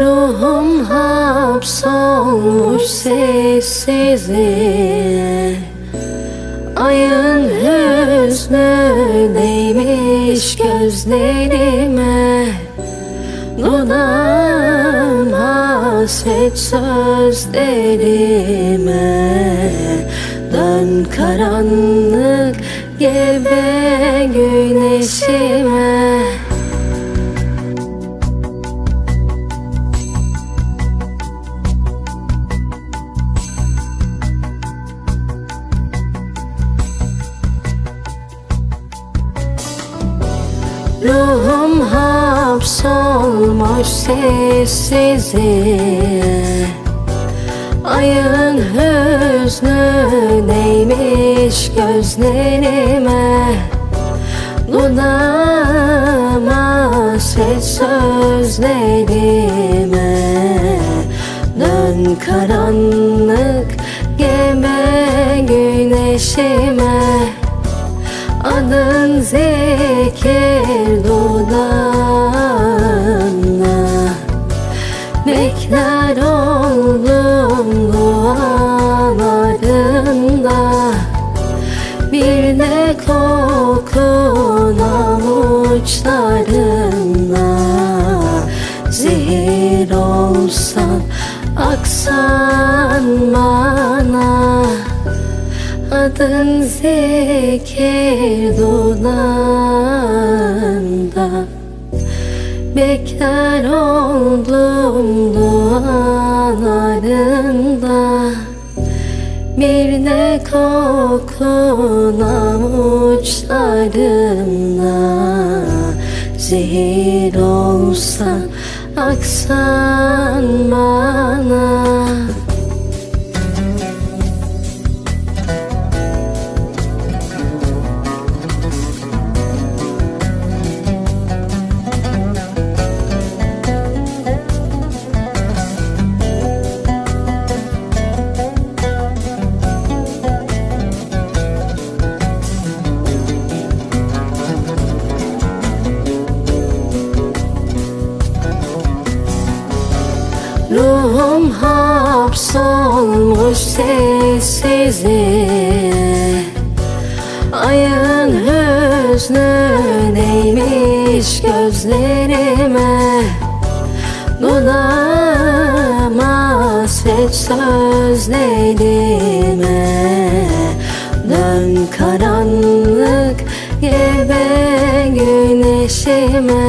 Ruhum hapsolmuş sessizliğe. Ayın hüznü değmiş gözlerime? Dudağım hasret sözlerime. Dön karanlık gebe güneşime Ruhum hapsolmuş sessizliğe Ayın hüznü değmiş gözlerime. Dudağıma ses sözlerime. Dön karanlık gebe güneşime. Adın zikir olsan aksan bana. Adın zikir dudağında Bekler oldum dualarında. Bir de kokun avuçlarında Zehir olsa aksan bana Ruhum hapsolmuş sessizliğe. Ayın hüznü değmiş gözlerime. Dudağıma ses sözlerime Dön karanlık gebe güneşime